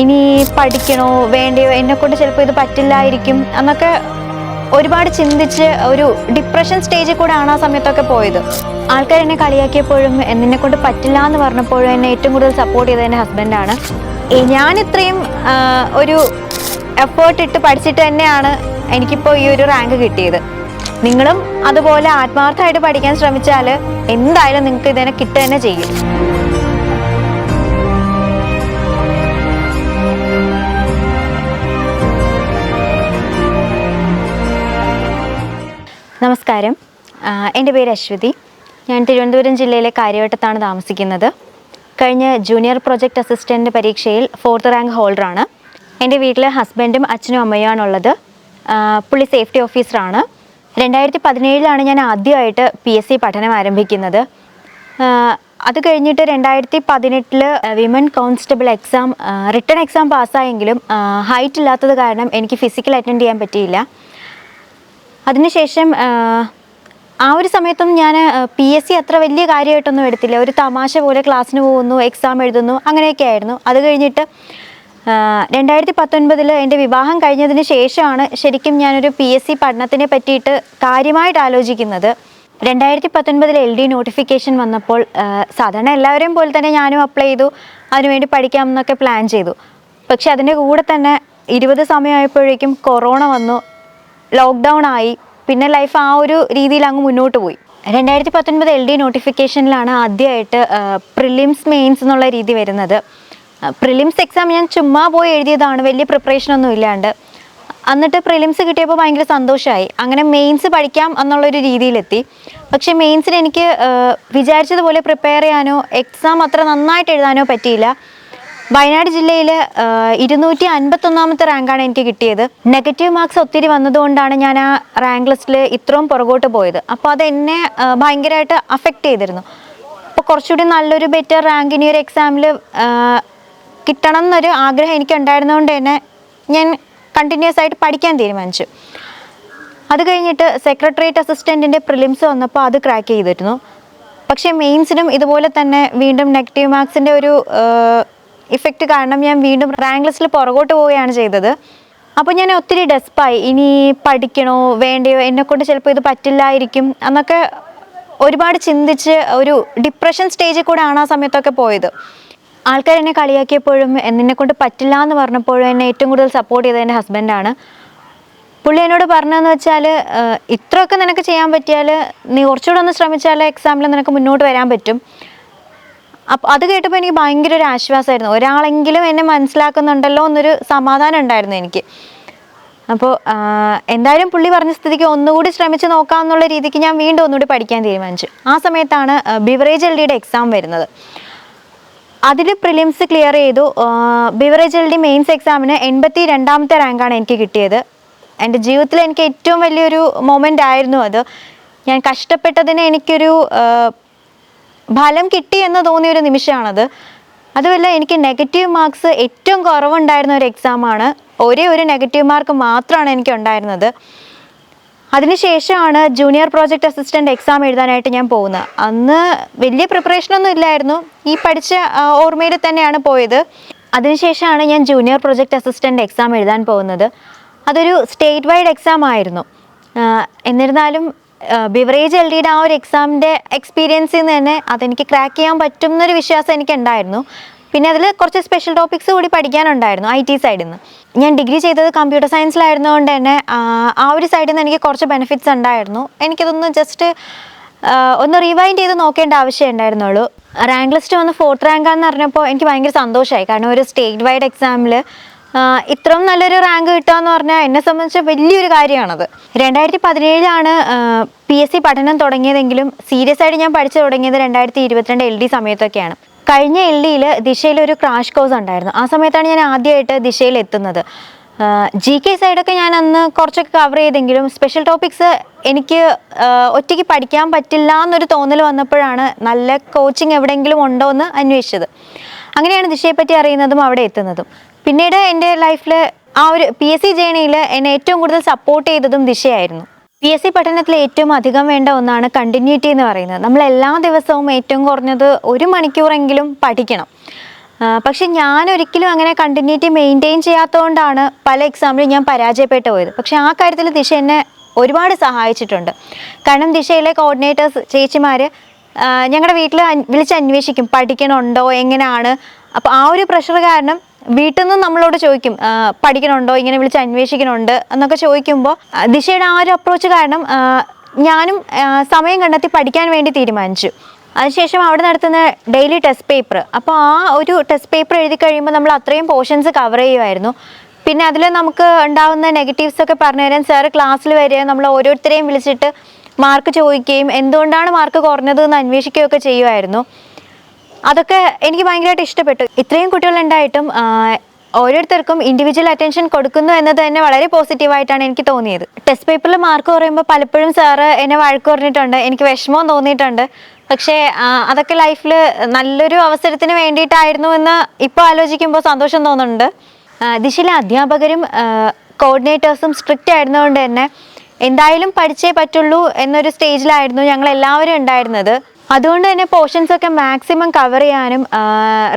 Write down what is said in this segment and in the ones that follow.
ഇനി പഠിക്കണോ വേണ്ടയോ എന്നെ കൊണ്ട് ചിലപ്പോൾ ഇത് പറ്റില്ലായിരിക്കും എന്നൊക്കെ ഒരുപാട് ചിന്തിച്ച് ഒരു ഡിപ്രഷൻ സ്റ്റേജിൽ കൂടെ ആണ് ആ സമയത്തൊക്കെ പോയത്. ആൾക്കാർ എന്നെ കളിയാക്കിയപ്പോഴും എന്നെ കൊണ്ട് പറ്റില്ല എന്ന് പറഞ്ഞപ്പോഴും എന്നെ ഏറ്റവും കൂടുതൽ സപ്പോർട്ട് ചെയ്തത് എന്റെ ഹസ്ബൻഡാണ് ഞാൻ ഇത്രയും ഒരു എഫേർട്ട് ഇട്ട് പഠിച്ചിട്ട് തന്നെയാണ് എനിക്കിപ്പോൾ ഈ ഒരു റാങ്ക് കിട്ടിയത്. നിങ്ങളും അതുപോലെ ആത്മാർത്ഥമായിട്ട് പഠിക്കാൻ ശ്രമിച്ചാൽ എന്തായാലും നിങ്ങൾക്ക് ഇതിനെ കിട്ടുക തന്നെ ചെയ്യും. നമസ്കാരം. എന്റെ പേര് അശ്വതി. ഞാൻ തിരുവനന്തപുരം ജില്ലയിലെ കാര്യവട്ടത്താണ് താമസിക്കുന്നത്. കഴിഞ്ഞ ജൂനിയർ പ്രൊജക്ട് അസിസ്റ്റന്റ് പരീക്ഷയിൽ ഫോർത്ത് റാങ്ക് ഹോൾഡറാണ്. എന്റെ വീട്ടിലെ ഹസ്ബൻഡും അച്ഛനും അമ്മയുമാണുള്ളത്. പുള്ളി സേഫ്റ്റി ഓഫീസറാണ്. രണ്ടായിരത്തി പതിനേഴിലാണ് ഞാൻ ആദ്യമായിട്ട് പി എസ് സി പഠനം ആരംഭിക്കുന്നത്. അത് കഴിഞ്ഞിട്ട് രണ്ടായിരത്തി പതിനെട്ടിൽ women constable exam written exam പാസ്സായെങ്കിലും height ഇല്ലാത്തത് കാരണം എനിക്ക് ഫിസിക്കൽ അറ്റൻഡ് ചെയ്യാൻ പറ്റിയില്ല. അതിനുശേഷം ആ, ഒരു സമയത്തും ഞാൻ പി എസ് സി അത്ര വലിയ കാര്യമായിട്ടൊന്നും എടുത്തില്ല. ഒരു തമാശ പോലെ ക്ലാസ്സിന് പോകുന്നു എക്സാം എഴുതുന്നു അങ്ങനെയൊക്കെ ആയിരുന്നു. അത് കഴിഞ്ഞിട്ട് രണ്ടായിരത്തി പത്തൊൻപതിൽ എന്റെ വിവാഹം കഴിഞ്ഞതിന് ശേഷമാണ് ശരിക്കും ഞാനൊരു പി എസ് സി പഠനത്തിനെ പറ്റിയിട്ട് കാര്യമായിട്ട് ആലോചിക്കുന്നത്. രണ്ടായിരത്തി പത്തൊൻപതിൽ എൽ ഡി നോട്ടിഫിക്കേഷൻ വന്നപ്പോൾ സാധാരണ എല്ലാവരെയും പോലെ തന്നെ ഞാനും അപ്ലൈ ചെയ്തു. അതിനുവേണ്ടി പഠിക്കാമെന്നൊക്കെ പ്ലാൻ ചെയ്തു. പക്ഷെ അതിന്റെ കൂടെ തന്നെ ഇരുപത് സമയമായപ്പോഴേക്കും കൊറോണ വന്നു. ലോക്ക്ഡൗൺ ആയി. പിന്നെ ലൈഫ് ആ ഒരു രീതിയിൽ അങ്ങ് മുന്നോട്ട് പോയി. രണ്ടായിരത്തി പത്തൊൻപത് എൽ ഡി നോട്ടിഫിക്കേഷനിലാണ് ആദ്യമായിട്ട് പ്രിലിംസ് മെയിൻസ് എന്നുള്ള രീതി വരുന്നത്. പ്രിലിംസ് എക്സാം ഞാൻ ചുമ്മാ പോയി എഴുതിയതാണ് വലിയ പ്രിപ്പറേഷൻ ഒന്നും ഇല്ലാണ്ട്. എന്നിട്ട് പ്രിലിംസ് കിട്ടിയപ്പോൾ ഭയങ്കര സന്തോഷമായി അങ്ങനെ മെയിൻസ് പഠിക്കാം എന്നുള്ളൊരു രീതിയിലെത്തി. പക്ഷെ മെയിൻസിന് എനിക്ക് വിചാരിച്ചതുപോലെ പ്രിപ്പയർ ചെയ്യാനോ എക്സാം അത്ര നന്നായിട്ട് എഴുതാനോ പറ്റിയില്ല. വയനാട് ജില്ലയിൽ ഇരുന്നൂറ്റി അൻപത്തൊന്നാമത്തെ റാങ്കാണ് എനിക്ക് കിട്ടിയത്. നെഗറ്റീവ് മാർക്സ് ഒത്തിരി വന്നതുകൊണ്ടാണ് ഞാൻ ആ റാങ്ക് ലിസ്റ്റിൽ ഇത്രയും പുറകോട്ട് പോയത്. അപ്പോൾ അത് എന്നെ ഭയങ്കരമായിട്ട് അഫക്റ്റ് ചെയ്തിരുന്നു. അപ്പോൾ കുറച്ചുകൂടി നല്ലൊരു ബെറ്റർ റാങ്ക് ഇനി ഒരു എക്സാമിൽ കിട്ടണം എന്നൊരു ആഗ്രഹം എനിക്ക് ഉണ്ടായിരുന്നതുകൊണ്ട് തന്നെ ഞാൻ കണ്ടിന്യൂസ് ആയിട്ട് പഠിക്കാൻ തീരുമാനിച്ചു. അത് കഴിഞ്ഞിട്ട് സെക്രട്ടേറിയറ്റ് അസിസ്റ്റന്റിന്റെ പ്രിലിംസ് വന്നപ്പോൾ അത് ക്രാക്ക് ചെയ്തിരുന്നു. പക്ഷേ മെയിൻസിനും ഇതുപോലെ തന്നെ വീണ്ടും നെഗറ്റീവ് മാർക്സിന്റെ ഒരു ഇഫക്റ്റ് കാരണം ഞാൻ വീണ്ടും റാങ്ക് ലിസ്റ്റിൽ പുറകോട്ട് പോവുകയാണ് ചെയ്തത്. അപ്പോൾ ഞാൻ ഒത്തിരി ഡെസ്പായി. ഇനി പഠിക്കണോ വേണ്ടയോ എന്നെക്കൊണ്ട് ചിലപ്പോൾ ഇത് പറ്റില്ലായിരിക്കും എന്നൊക്കെ ഒരുപാട് ചിന്തിച്ച് ഒരു ഡിപ്രഷൻ സ്റ്റേജിൽ കൂടെ ആണ് ആ സമയത്തൊക്കെ പോയത്. ആൾക്കാർ എന്നെ കളിയാക്കിയപ്പോഴും എന്നെ കൊണ്ട് പറ്റില്ല എന്ന് പറഞ്ഞപ്പോഴും എന്നെ ഏറ്റവും കൂടുതൽ സപ്പോർട്ട് ചെയ്തത് എന്റെ ഹസ്ബൻഡാണ് പുള്ളി എന്നോട് പറഞ്ഞതെന്ന് വെച്ചാൽ ഇത്രയൊക്കെ നിനക്ക് ചെയ്യാൻ പറ്റിയാൽ നീ കുറച്ചുകൂടെ ഒന്ന് ശ്രമിച്ചാൽ എക്സാമിൽ നിനക്ക് മുന്നോട്ട് വരാൻ പറ്റും. അപ്പോൾ അത് കേട്ടപ്പോൾ എനിക്ക് ഭയങ്കര ഒരു ആശ്വാസമായിരുന്നു ഒരാളെങ്കിലും എന്നെ മനസ്സിലാക്കുന്നുണ്ടല്ലോ എന്നൊരു സമാധാനം ഉണ്ടായിരുന്നു എനിക്ക്. അപ്പോൾ എന്തായാലും പുള്ളി പറഞ്ഞ സ്ഥിതിക്ക് ഒന്നുകൂടി ശ്രമിച്ച് നോക്കാമെന്നുള്ള രീതിക്ക് ഞാൻ വീണ്ടും ഒന്നുകൂടി പഠിക്കാൻ തീരുമാനിച്ചു. ആ സമയത്താണ് ബിവറേജ് എൽ ഡിയുടെ എക്സാം വരുന്നത്. അതിൽ പ്രിലിംസ് ക്ലിയർ ചെയ്തു. ബിവറേജ് എൽ ഡി മെയിൻസ് എക്സാമിന് എൺപത്തി രണ്ടാമത്തെ റാങ്കാണ് എനിക്ക് കിട്ടിയത്. എന്റെ ജീവിതത്തിൽ എനിക്ക് ഏറ്റവും വലിയൊരു മൊമെന്റ് ആയിരുന്നു അത്. ഞാൻ കഷ്ടപ്പെട്ടതിന് എനിക്കൊരു ഫലം കിട്ടി എന്ന് തോന്നിയ ഒരു നിമിഷമാണത്. അതുമല്ല എനിക്ക് നെഗറ്റീവ് മാർക്സ് ഏറ്റവും കുറവുണ്ടായിരുന്ന ഒരു എക്സാമാണ് ഒരേ ഒരു നെഗറ്റീവ് മാർക്ക് മാത്രമാണ് എനിക്ക് ഉണ്ടായിരുന്നത്. അതിനുശേഷമാണ് ജൂനിയർ പ്രോജക്റ്റ് അസിസ്റ്റന്റ് എക്സാം എഴുതാനായിട്ട് ഞാൻ പോകുന്നത്. അന്ന് വലിയ പ്രിപ്പറേഷനൊന്നും ഇല്ലായിരുന്നു. ഈ പഠിച്ച ഓർമ്മയിൽ തന്നെയാണ് പോയത്. അതിനുശേഷമാണ് ഞാൻ ജൂനിയർ പ്രോജക്റ്റ് അസിസ്റ്റന്റ് എക്സാം എഴുതാൻ പോകുന്നത്. അതൊരു സ്റ്റേറ്റ് വൈഡ് എക്സാം ആയിരുന്നു എന്നിരുന്നാലും ബിവറേജ് എൽ ഡിയുടെ ആ ഒരു എക്സാമിന്റെ എക്സ്പീരിയൻസിൽ നിന്ന് തന്നെ അതെനിക്ക് ക്രാക്ക് ചെയ്യാൻ പറ്റും എന്നൊരു വിശ്വാസം എനിക്ക് ഉണ്ടായിരുന്നു പിന്നെ അതിൽ കുറച്ച് സ്പെഷ്യൽ ടോപ്പിക്സ് കൂടി പഠിക്കാനുണ്ടായിരുന്നു ഐ ടി സൈഡിൽ നിന്ന് ഞാൻ ഡിഗ്രി ചെയ്തത് കമ്പ്യൂട്ടർ സയൻസിലായിരുന്നതുകൊണ്ട് തന്നെ ആ, ഒരു സൈഡിൽ നിന്ന് എനിക്ക് കുറച്ച് ബെനിഫിറ്റ്സ് ഉണ്ടായിരുന്നു. എനിക്കതൊന്ന് ജസ്റ്റ് ഒന്ന് റിവൈൻഡ് ചെയ്ത് നോക്കേണ്ട ആവശ്യം ഉണ്ടായിരുന്നുള്ളൂ. റാങ്ക് ലിസ്റ്റ് വന്ന് ഫോർത്ത് റാങ്കാന്ന് പറഞ്ഞപ്പോൾ എനിക്ക് ഭയങ്കര സന്തോഷമായി കാരണം ഒരു സ്റ്റേറ്റ് വൈഡ് എക്സാമിൽ ഇത്രയും നല്ലൊരു റാങ്ക് കിട്ടുക എന്ന് പറഞ്ഞാൽ എന്നെ സംബന്ധിച്ച് വലിയൊരു കാര്യമാണത്. രണ്ടായിരത്തി പതിനേഴിലാണ് പി എസ് സി പഠനം തുടങ്ങിയതെങ്കിലും സീരിയസ് ആയിട്ട് ഞാൻ പഠിച്ചു തുടങ്ങിയത് രണ്ടായിരത്തി ഇരുപത്തിരണ്ട് എൽ ഡി സമയത്തൊക്കെയാണ്. കഴിഞ്ഞ എൽ ഡിയിൽ ദിശയിൽ ഒരു ക്രാഷ് കോഴ്സ് ഉണ്ടായിരുന്നു. ആ സമയത്താണ് ഞാൻ ആദ്യമായിട്ട് ദിശയിൽ എത്തുന്നത്. ജി കെ സൈഡൊക്കെ ഞാൻ അന്ന് കുറച്ചൊക്കെ കവർ ചെയ്തെങ്കിലും സ്പെഷ്യൽ ടോപ്പിക്സ് എനിക്ക് ഒറ്റയ്ക്ക് പഠിക്കാൻ പറ്റില്ല എന്നൊരു തോന്നൽ വന്നപ്പോഴാണ് നല്ല കോച്ചിങ് എവിടെയെങ്കിലും ഉണ്ടോ എന്ന് അന്വേഷിച്ചത്. അങ്ങനെയാണ് ദിശയെപ്പറ്റി അറിയുന്നതും അവിടെ എത്തുന്നതും. പിന്നീട് എന്റെ ലൈഫിൽ ആ ഒരു പി എസ് സി ജേണിയിൽ എന്നെ ഏറ്റവും കൂടുതൽ സപ്പോർട്ട് ചെയ്തതും ദിശയായിരുന്നു. പി എസ് സി പഠനത്തിൽ ഏറ്റവും അധികം വേണ്ട ഒന്നാണ് കണ്ടിന്യൂറ്റി എന്ന് പറയുന്നത്. നമ്മൾ എല്ലാ ദിവസവും ഏറ്റവും കുറഞ്ഞത് ഒരു മണിക്കൂറെങ്കിലും പഠിക്കണം. പക്ഷെ ഞാൻ ഒരിക്കലും അങ്ങനെ കണ്ടിന്യൂറ്റി മെയിന്റെയിൻ ചെയ്യാത്തതുകൊണ്ടാണ് പല എക്സാമിലും ഞാൻ പരാജയപ്പെട്ടു പോയത്. പക്ഷെ ആ കാര്യത്തിൽ ദിശ എന്നെ ഒരുപാട് സഹായിച്ചിട്ടുണ്ട്. കാരണം ദിശയിലെ കോർഡിനേറ്റേഴ്സ് ചേച്ചിമാർ ഞങ്ങളുടെ വീട്ടിൽ വിളിച്ച് അന്വേഷിക്കും പഠിക്കണുണ്ടോ എങ്ങനെയാണ് അപ്പോൾ ആ ഒരു പ്രഷർ കാരണം വീട്ടിൽ നിന്നും നമ്മളോട് ചോദിക്കും പഠിക്കണുണ്ടോ? ഇങ്ങനെ വിളിച്ച് അന്വേഷിക്കണുണ്ട്? എന്നൊക്കെ ചോദിക്കുമ്പോൾ ദിശയുടെ ആ ഒരു അപ്രോച്ച് കാരണം ഞാനും സമയം കണ്ടെത്തി പഠിക്കാൻ വേണ്ടി തീരുമാനിച്ചു. അതിനുശേഷം അവിടെ നടത്തുന്ന ഡെയിലി ടെസ്റ്റ് പേപ്പർ അപ്പോൾ ആ ഒരു ടെസ്റ്റ് പേപ്പർ എഴുതി കഴിയുമ്പോൾ നമ്മൾ അത്രയും പോർഷൻസ് കവർ ചെയ്യുമായിരുന്നു പിന്നെ അതിൽ നമുക്ക് ഉണ്ടാവുന്ന നെഗറ്റീവ്സ് ഒക്കെ പറഞ്ഞു തരാൻ സാറ് ക്ലാസ്സിൽ വരിക നമ്മൾ ഓരോരുത്തരെയും വിളിച്ചിട്ട് മാർക്ക് ചോദിക്കുകയും എന്തുകൊണ്ടാണ് മാർക്ക് കുറഞ്ഞത് എന്ന് അന്വേഷിക്കുകയൊക്കെ ചെയ്യുമായിരുന്നു അതൊക്കെ എനിക്ക് ഭയങ്കരമായിട്ട് ഇഷ്ടപ്പെട്ടു. ഇത്രയും കുട്ടികളുണ്ടായിട്ടും ഓരോരുത്തർക്കും ഇൻഡിവിജ്വൽ അറ്റൻഷൻ കൊടുക്കുന്നു എന്നത് തന്നെ വളരെ പോസിറ്റീവായിട്ടാണ് എനിക്ക് തോന്നിയത്. ടെസ്റ്റ് പേപ്പറിൽ മാർക്ക് കുറയുമ്പോൾ പലപ്പോഴും സാറ് എന്നെ വഴക്ക് പറഞ്ഞിട്ടുണ്ട് എനിക്ക് വിഷമവും തോന്നിയിട്ടുണ്ട്. പക്ഷേ അതൊക്കെ ലൈഫിൽ നല്ലൊരു അവസരത്തിന് വേണ്ടിയിട്ടായിരുന്നു എന്ന് ഇപ്പോൾ ആലോചിക്കുമ്പോൾ സന്തോഷം തോന്നുന്നുണ്ട്. ദിശയിലെ അധ്യാപകരും കോർഡിനേറ്റേഴ്സും സ്ട്രിക്റ്റ് ആയിരുന്നതുകൊണ്ട് തന്നെ എന്തായാലും പഠിച്ചേ പറ്റുള്ളൂ എന്നൊരു സ്റ്റേജിലായിരുന്നു ഞങ്ങൾ എല്ലാവരും ഉണ്ടായിരുന്നത്. അതുകൊണ്ട് തന്നെ പോർഷൻസ് ഒക്കെ മാക്സിമം കവർ ചെയ്യാനും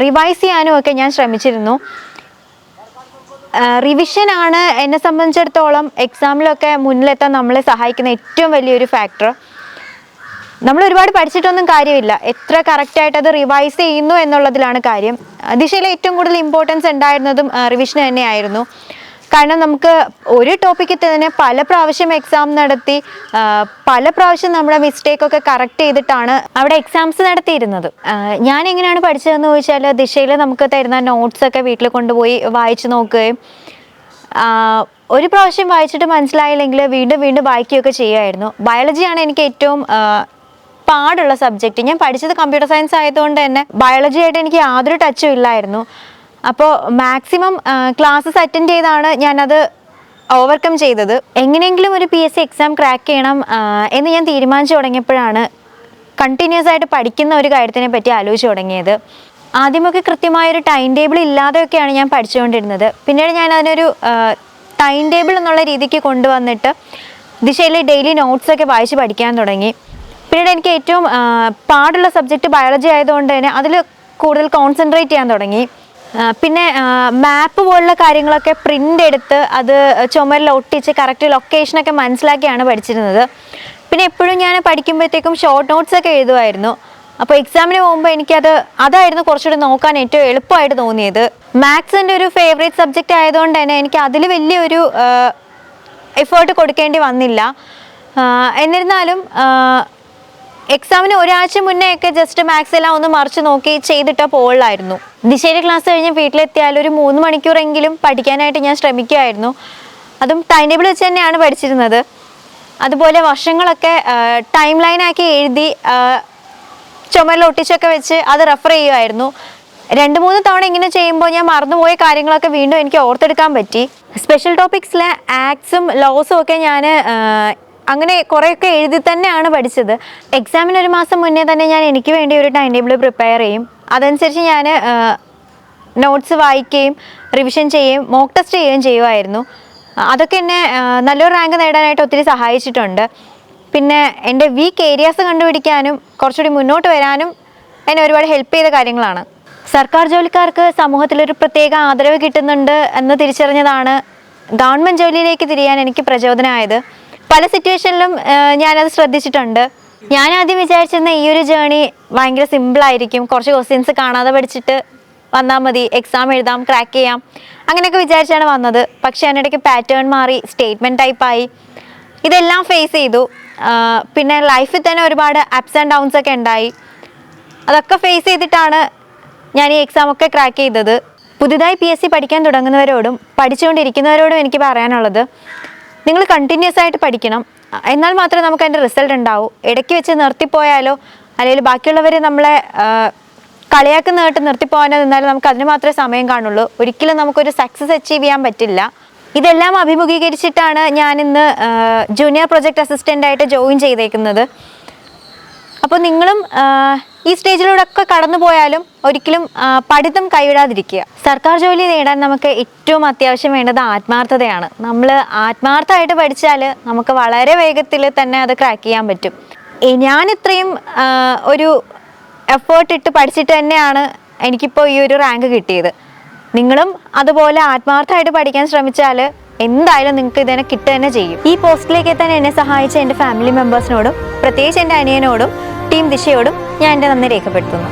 റിവൈസ് ചെയ്യാനും ഒക്കെ ഞാൻ ശ്രമിച്ചിരുന്നു. റിവിഷൻ ആണ് എന്നെ സംബന്ധിച്ചിടത്തോളം എക്സാമിലൊക്കെ മുന്നിലെത്താൻ നമ്മളെ സഹായിക്കുന്ന ഏറ്റവും വലിയൊരു ഫാക്ടർ നമ്മൾ ഒരുപാട് പഠിച്ചിട്ടൊന്നും കാര്യമില്ല. എത്ര കറക്റ്റായിട്ട് അത് റിവൈസ് ചെയ്യുന്നു എന്നുള്ളതിലാണ് കാര്യം. ദിശയിൽ ഏറ്റവും കൂടുതൽ ഇമ്പോർട്ടൻസ് ഉണ്ടായിരുന്നതും റിവിഷന് തന്നെയായിരുന്നു. കാരണം നമുക്ക് ഒരു ടോപ്പിക്കിൽ തന്നെ പല പ്രാവശ്യം എക്സാം നടത്തി പല പ്രാവശ്യം നമ്മുടെ മിസ്റ്റേക്ക് ഒക്കെ കറക്റ്റ് ചെയ്തിട്ടാണ് അവിടെ എക്സാംസ് നടത്തിയിരുന്നത്. ഞാൻ എങ്ങനെയാണ് പഠിച്ചതെന്ന് ചോദിച്ചാൽ ദിശയിൽ നമുക്ക് തരുന്ന നോട്ട്സ് ഒക്കെ വീട്ടിൽ കൊണ്ടുപോയി വായിച്ചു നോക്കുകയും ഒരു പ്രാവശ്യം വായിച്ചിട്ട് മനസ്സിലായില്ലെങ്കിൽ വീണ്ടും വീണ്ടും വായിക്കുകയൊക്കെ ചെയ്യുമായിരുന്നു. ബയോളജിയാണ് എനിക്ക് ഏറ്റവും പാടുള്ള സബ്ജക്റ്റ് ഞാൻ പഠിച്ചത് കമ്പ്യൂട്ടർ സയൻസ് ആയതുകൊണ്ട് തന്നെ ബയോളജിയായിട്ട് എനിക്ക് യാതൊരു ടച്ചും ഇല്ലായിരുന്നു. അപ്പോൾ മാക്സിമം ക്ലാസ്സസ് അറ്റൻഡ് ചെയ്താണ് ഞാനത് ഓവർകം ചെയ്തത്. എങ്ങനെയെങ്കിലും ഒരു P S C exam crack ചെയ്യണം എന്ന് ഞാൻ തീരുമാനിച്ചു തുടങ്ങിയപ്പോഴാണ് കണ്ടിന്യൂസ് ആയിട്ട് പഠിക്കുന്ന ഒരു കാര്യത്തിനെ പറ്റി ആലോചിച്ച് തുടങ്ങിയത്. ആദ്യമൊക്കെ കൃത്യമായൊരു ടൈം ടേബിൾ ഇല്ലാതെയൊക്കെയാണ് ഞാൻ പഠിച്ചുകൊണ്ടിരുന്നത്. പിന്നീട് ഞാൻ അതിനൊരു ടൈം ടേബിൾ എന്നുള്ള രീതിക്ക് കൊണ്ടുവന്നിട്ട് ദിശയിൽ ഡെയിലി നോട്ട്സൊക്കെ വായിച്ച് പഠിക്കാൻ തുടങ്ങി. പിന്നീട് എനിക്ക് ഏറ്റവും പാടുള്ള സബ്ജക്റ്റ് ബയോളജി ആയതുകൊണ്ട് തന്നെ അതിൽ കൂടുതൽ കോൺസെൻട്രേറ്റ് ചെയ്യാൻ തുടങ്ങി. പിന്നെ മാപ്പ് പോലുള്ള കാര്യങ്ങളൊക്കെ പ്രിന്റ് എടുത്ത് അത് ചുമരിൽ ഒട്ടിച്ച് കറക്റ്റ് ലൊക്കേഷനൊക്കെ മനസ്സിലാക്കിയാണ് പഠിച്ചിരുന്നത്. പിന്നെ എപ്പോഴും ഞാൻ പഠിക്കുമ്പോഴത്തേക്കും ഷോർട്ട് നോട്ട്സ് ഒക്കെ എഴുതുമായിരുന്നു. അപ്പോൾ എക്സാമിന് പോകുമ്പോൾ എനിക്കത് അതായിരുന്നു കുറച്ചുകൂടി നോക്കാൻ ഏറ്റവും എളുപ്പമായിട്ട് തോന്നിയത്. മാത്സ് എന്റെ ഒരു ഫേവറേറ്റ് സബ്ജക്റ്റ് ആയതുകൊണ്ട് തന്നെ എനിക്ക് അതിൽ വലിയൊരു എഫേർട്ട് കൊടുക്കേണ്ടി വന്നില്ല. എന്നിരുന്നാലും എക്സാമിന് ഒരാഴ്ച മുന്നേ ഒക്കെ ജസ്റ്റ് മാത്സ് എല്ലാം ഒന്ന് മറിച്ച് നോക്കി ചെയ്തിട്ട പോളായിരുന്നു ദിശയിലെ ക്ലാസ് കഴിഞ്ഞ് വീട്ടിലെത്തിയാൽ ഒരു മൂന്ന് മണിക്കൂറെങ്കിലും പഠിക്കാനായിട്ട് ഞാൻ ശ്രമിക്കുമായിരുന്നു അതും ടൈം ടേബിൾ വെച്ച് തന്നെയാണ് പഠിച്ചിരുന്നത്. അതുപോലെ വർഷങ്ങളൊക്കെ ടൈം ലൈനാക്കി എഴുതി ചുമരിൽ ഒട്ടിച്ചൊക്കെ വെച്ച് അത് റെഫർ ചെയ്യുമായിരുന്നു രണ്ട് മൂന്ന് തവണ ഇങ്ങനെ ചെയ്യുമ്പോൾ ഞാൻ മറന്നുപോയ കാര്യങ്ങളൊക്കെ വീണ്ടും എനിക്ക് ഓർത്തെടുക്കാൻ പറ്റി. സ്പെഷ്യൽ ടോപ്പിക്സിലെ ആക്ട്സും ലോസും ഒക്കെ ഞാൻ അങ്ങനെ കുറേയൊക്കെ എഴുതി തന്നെയാണ് പഠിച്ചത്. എക്സാമിന് ഒരു മാസം മുന്നേ തന്നെ ഞാൻ എനിക്ക് വേണ്ടി ഒരു ടൈം ടേബിൾ പ്രിപ്പയർ ചെയ്യും. അതനുസരിച്ച് ഞാൻ നോട്ട്സ് വായിക്കുകയും റിവിഷൻ ചെയ്യുകയും മോക്ക് ടെസ്റ്റ് ചെയ്യുകയും ചെയ്യുമായിരുന്നു. അതൊക്കെ എന്നെ നല്ലൊരു റാങ്ക് നേടാനായിട്ട് ഒത്തിരി സഹായിച്ചിട്ടുണ്ട്. പിന്നെ എന്റെ വീക്ക് ഏരിയാസ് കണ്ടുപിടിക്കാനും കുറച്ചുകൂടി മുന്നോട്ട് വരാനും എന്നെ ഒരുപാട് ഹെൽപ്പ് ചെയ്ത കാര്യങ്ങളാണ്. സർക്കാർ ജോലിക്കാർക്ക് സമൂഹത്തിലൊരു പ്രത്യേക ആദരവ് കിട്ടുന്നുണ്ട് എന്ന് തിരിച്ചറിഞ്ഞതാണ് ഗവൺമെന്റ് ജോലിയിലേക്ക് തിരിയാൻ എനിക്ക് പ്രചോദനമായത്. പല സിറ്റുവേഷനിലും ഞാനത് ശ്രദ്ധിച്ചിട്ടുണ്ട്. ഞാൻ ആദ്യം വിചാരിച്ചിരുന്ന ഈ ഒരു ജേണി ഭയങ്കര സിമ്പിൾ ആയിരിക്കും. കുറച്ച് ക്വസ്റ്റ്യൻസ് കാണാതെ പഠിച്ചിട്ട് വന്നാൽ മതി. എക്സാം എഴുതാം ക്രാക്ക് ചെയ്യാം. അങ്ങനെയൊക്കെ വിചാരിച്ചാണ് വന്നത്. പക്ഷെ അതിനിടയ്ക്ക് പാറ്റേൺ മാറി സ്റ്റേറ്റ്മെന്റ് ടൈപ്പായി ഇതെല്ലാം ഫേസ് ചെയ്തു. പിന്നെ ലൈഫിൽ തന്നെ ഒരുപാട് അപ്സ് ആൻഡ് ഡൗൺസ് ഒക്കെ ഉണ്ടായി. അതൊക്കെ ഫേസ് ചെയ്തിട്ടാണ് ഞാൻ ഈ എക്സാം ഒക്കെ ക്രാക്ക് ചെയ്തത്. പുതുതായി പി എസ് സി പഠിക്കാൻ തുടങ്ങുന്നവരോടും പഠിച്ചുകൊണ്ടിരിക്കുന്നവരോടും എനിക്ക് പറയാനുള്ളത്. നിങ്ങൾ കണ്ടിന്യൂസ് ആയിട്ട് പഠിക്കണം. എന്നാൽ മാത്രമേ നമുക്ക് അതിന്റെ റിസൾട്ട് ഉണ്ടാവൂ. ഇടയ്ക്ക് വെച്ച് നിർത്തിപ്പോയാലോ അല്ലെങ്കിൽ ബാക്കിയുള്ളവരെ നമ്മളെ കളിയാക്കുന്നതായിട്ട് നിർത്തിപ്പോകാനോ നിന്നാലും നമുക്ക് അതിന് മാത്രമേ സമയം കാണുള്ളൂ. ഒരിക്കലും നമുക്കൊരു സക്സസ് അച്ചീവ് ചെയ്യാൻ പറ്റില്ല. ഇതെല്ലാം അഭിമുഖീകരിച്ചിട്ടാണ് ഞാൻ ഇന്ന് ജൂനിയർ പ്രൊജക്ട് അസിസ്റ്റന്റായിട്ട് ജോയിൻ ചെയ്തേക്കുന്നത്. അപ്പോൾ നിങ്ങളും ഈ സ്റ്റേജിലൂടെ ഒക്കെ കടന്നു പോയാലും ഒരിക്കലും പഠിത്തം കൈവിടാതിരിക്കുക. സർക്കാർ ജോലി നേടാൻ നമുക്ക് ഏറ്റവും അത്യാവശ്യം വേണ്ടത് ആത്മാർത്ഥതയാണ്. നമ്മൾ ആത്മാർത്ഥമായിട്ട് പഠിച്ചാൽ നമുക്ക് വളരെ വേഗത്തിൽ തന്നെ അത് ക്രാക്ക് ചെയ്യാൻ പറ്റും. ഞാൻ ഇത്രയും ഒരു എഫേർട്ട് ഇട്ട് പഠിച്ചിട്ട് തന്നെയാണ് എനിക്കിപ്പോൾ ഈ ഒരു റാങ്ക് കിട്ടിയത്. നിങ്ങളും അതുപോലെ ആത്മാർത്ഥമായിട്ട് പഠിക്കാൻ ശ്രമിച്ചാൽ എന്തായാലും നിങ്ങൾക്ക് ഇതിനെ കിട്ടുക തന്നെ ചെയ്യും. ഈ പോസ്റ്റിലേക്ക് എത്താൻ എന്നെ സഹായിച്ച എന്റെ ഫാമിലി മെമ്പേഴ്സിനോടും പ്രത്യേകിച്ച് എന്റെ അനിയനോടും ദിശയോടും ഞാൻ എന്റെ നന്ദി രേഖപ്പെടുത്തുന്നു.